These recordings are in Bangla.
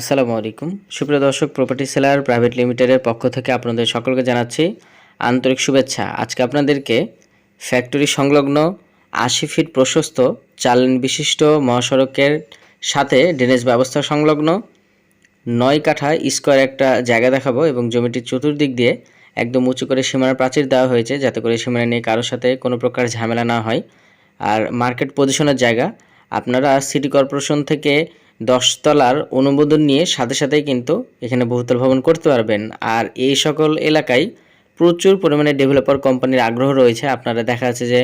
আসসালামু আলাইকুম। সুপ্রিয় দর্শক প্রপার্টি সেলার প্রাইভেট লিমিটেডের পক্ষ থেকে আপনাদের সকলকে জানাচ্ছি আন্তরিক শুভেচ্ছা। আজকে আপনাদেরকে ফ্যাক্টরি সংলগ্ন আশি ফিট প্রশস্ত চার বিশিষ্ট মহাসড়কের সাথে ড্রেনেজ ব্যবস্থা সংলগ্ন নয় কাঠা স্কোয়ার একটা জায়গা দেখাবো এবং জমিটির চতুর্দিক দিয়ে একদম উঁচু করে সীমানা প্রাচীর দেওয়া হয়েছে যাতে করে সীমানা নিয়ে কারোর সাথে কোনো প্রকার ঝামেলা না হয়। আর মার্কেট পজিশনের জায়গা, আপনারা সিটি কর্পোরেশন থেকে দশতলার অনুমোদন নিয়ে সাথে সাথেই কিন্তু এখানে বহুতল ভবন করতে পারবেন। আর এই সকল এলাকায় প্রচুর পরিমাণে ডেভেলপার কোম্পানির আগ্রহ রয়েছে। আপনারা দেখা যাচ্ছে যে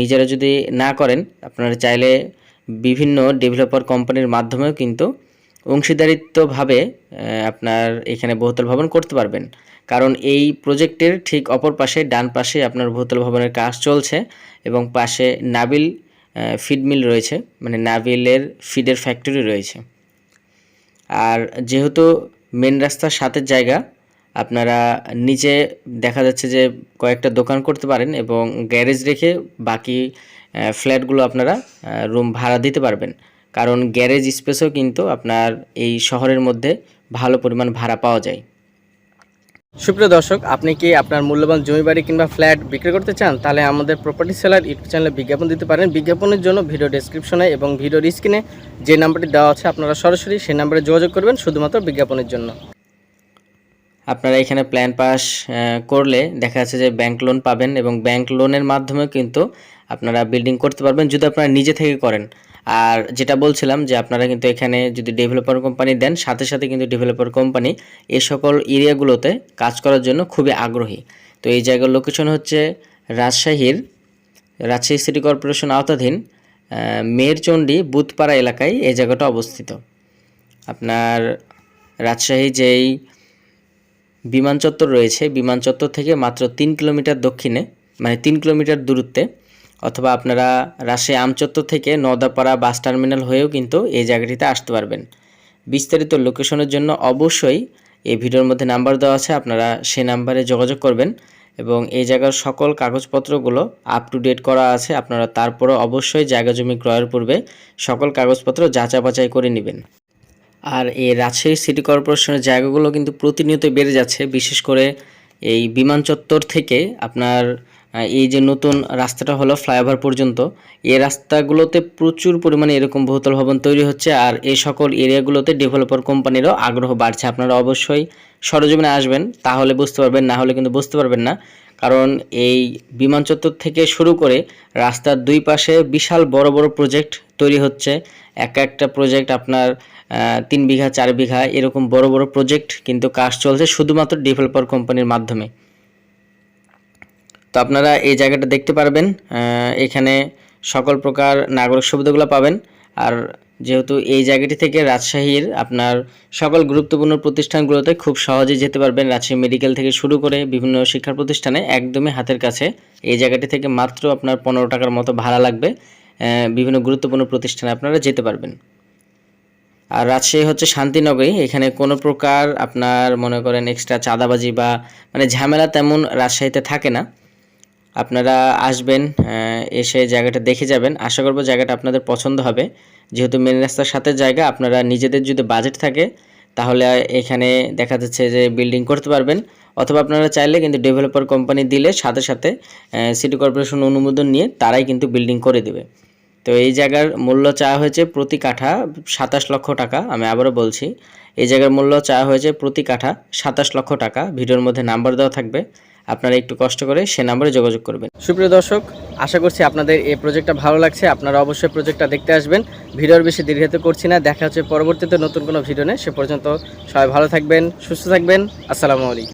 নিজেরা যদি না করেন, আপনারা চাইলে বিভিন্ন ডেভেলপার কোম্পানির মাধ্যমেও কিন্তু অংশীদারিত্বভাবে আপনার এখানে বহুতল ভবন করতে পারবেন। কারণ এই প্রজেক্টের ঠিক অপর পাশে, ডান পাশে আপনার বহুতল ভবনের কাজ চলছে এবং পাশে নাবিল ফিড মিল রয়েছে মানে নাবিলের ফিডের ফ্যাক্টরি রয়েছে। আর যেহেতু মেন রাস্তার সাথে জায়গা, আপনারা নিচে দেখা যাচ্ছে যে কয়েকটা দোকান করতে পারেন এবং গ্যারেজ রেখে বাকি ফ্ল্যাটগুলো আপনারা রুম ভাড়া দিতে পারবেন। কারণ গ্যারেজ স্পেসও কিন্তু আপনার এই শহরের মধ্যে ভালো পরিমাণ ভাড়া পাওয়া যায়। সুপ্রিয় দর্শক, আপনি কি আপনার মূল্যবান জমি বাড়ি কিংবা ফ্ল্যাট বিক্রি করতে চান? তাহলে আমাদের প্রপার্টি সেলার ইউটিউব চ্যানেলে বিজ্ঞাপন দিতে পারেন। বিজ্ঞাপনের জন্য ভিডিও ডেসক্রিপশনে এবং ভিডিওর স্ক্রিনে যে নাম্বারটি দেওয়া আছে, আপনারা সরাসরি সেই নাম্বারে যোগাযোগ করবেন শুধুমাত্র বিজ্ঞাপনের জন্য। আপনারা এখানে প্ল্যান পাস করলে দেখা যাচ্ছে যে ব্যাংক লোন পাবেন এবং ব্যাংক লোনের মাধ্যমে কিন্তু আপনারা বিল্ডিং করতে পারবেন। যদি আপনারা নিজে থেকে করেন আর যেটা বলছিলাম যে আপনারা কিন্তু এখানে যদি ডেভেলপার কোম্পানি দেন সাথে সাথে কিন্তু ডেভেলপার কোম্পানি এ সকল এরিয়াগুলোতে কাজ করার জন্য খুবই আগ্রহী। তো এই জায়গার লোকেশন হচ্ছে রাজশাহীর রাজশাহী সিটি কর্পোরেশন আওতাধীন আহ, মেয়েরচণ্ডী বুথপাড়া এলাকায় এই জায়গাটা অবস্থিত। আপনার রাজশাহী যেই বিমান চত্বর রয়েছে বিমান চত্বর থেকে মাত্র তিন কিলোমিটার দক্ষিণে মানে তিন কিলোমিটার দূরত্বে অথবা আপনারা রাজশাহী আমচত্বর থেকে নদাপাড়া বাস টার্মিনাল হয়েও কিন্তু এই জায়গাটিতে আসতে পারবেন। বিস্তারিত লোকেশনের জন্য অবশ্যই এই ভিডিওর মধ্যে নাম্বার দেওয়া আছে, আপনারা সে নাম্বারে যোগাযোগ করবেন এবং এই জায়গার সকল কাগজপত্রগুলো আপ টু ডেট করা আছে, আপনারা তারপরও অবশ্যই জায়গা জমি ক্রয়ের পূর্বে সকল কাগজপত্র যাচা বাছাই করে নেবেন। আর এই রাজশাহী সিটি কর্পোরেশনের জায়গাগুলো কিন্তু প্রতিনিয়ত বেড়ে যাচ্ছে, বিশেষ করে এই বিমান চত্বর থেকে আপনার এই যে নতুন রাস্তাটা হলো ফ্লাইওভার পর্যন্ত, এই রাস্তাগুলোতে প্রচুর পরিমাণে এরকম বহুতল ভবন তৈরি হচ্ছে আর এই সকল এরিয়াগুলোতে ডেভেলপার কোম্পানিরও আগ্রহ বাড়ছে। আপনারা অবশ্যই সরজমিনে আসবেন, তাহলে বুঝতে পারবেন, না হলে কিন্তু বুঝতে পারবেন না। কারণ এই বিমান চত্বর থেকে শুরু করে রাস্তার দুই পাশে বিশাল বড় বড় প্রজেক্ট তৈরি হচ্ছে। এক একটা প্রজেক্ট আপনার তিন বিঘা, চার বিঘা, এরকম বড় বড় প্রজেক্ট কিন্তু কাজ চলছে শুধুমাত্র ডেভেলপার কোম্পানির মাধ্যমে। তো আপনারা এই জায়গাটা দেখতে পারবেন এখানে সকল প্রকার নাগরিক সুবিধাগুলো পাবেন। আর যেহেতু এই জায়গাটি থেকে রাজশাহীর আপনার সকল গুরুত্বপূর্ণ প্রতিষ্ঠানগুলোতে খুব সহজেই যেতে পারবেন রাজশাহী মেডিকেল থেকে শুরু করে বিভিন্ন শিক্ষা প্রতিষ্ঠানে একদমই হাতের কাছে। এই জায়গাটি থেকে মাত্র আপনার পনেরো টাকার মতো ভাড়া লাগবে বিভিন্ন গুরুত্বপূর্ণ প্রতিষ্ঠানে আপনারা যেতে পারবেন। আর রাজশাহী হচ্ছে শান্তিনগরী, এখানে কোনো প্রকার আপনার মনে করেন এক্সট্রা চাঁদাবাজি বা মানে ঝামেলা তেমন রাজশাহীতে থাকে না। আপনারা আসবেন এসে জায়গাটা দেখে যাবেন। আশা করব জায়গাটা আপনাদের পছন্দ হবে। যেহেতু মেন রাস্তার সাথে জায়গা, আপনারা নিজেদের যদি বাজেট থাকে, তাহলে এখানে দেখা যাচ্ছে যে বিল্ডিং করতে পারবেন। অথবা আপনারা চাইলে কিন্তু ডেভেলপার কোম্পানি দিলে সাথে সাথে সিটি কর্পোরেশন অনুমোদন নিয়ে তারাই কিন্তু বিল্ডিং করে দেবে। তো এই জায়গার মূল্য চাওয়া হয়েছে প্রতি কাঠা সাতাশ লক্ষ টাকা, আমি আবারও বলছি। এই জায়গার মূল্য চাওয়া হয়েছে প্রতি কাঠা সাতাশ লক্ষ টাকা। ভিডিওর মধ্যে নাম্বার দেওয়া থাকবে। আপনারা একটু কষ্ট করে সে নাম্বারে যোগাযোগ করবেন। সুপ্রিয় দর্শক, আশা করছি আপনাদের এই প্রজেক্টটা ভালো লাগছে। আপনারা অবশ্যই প্রজেক্টটা দেখতে আসবেন। ভিডিওর বেশি দীর্ঘায়িত করছি না। দেখা হচ্ছে পরবর্তীতে নতুন কোনো ভিডিও নেই সে পর্যন্ত সবাই ভালো থাকবেন, সুস্থ থাকবেন। আসসালামু আলাইকুম।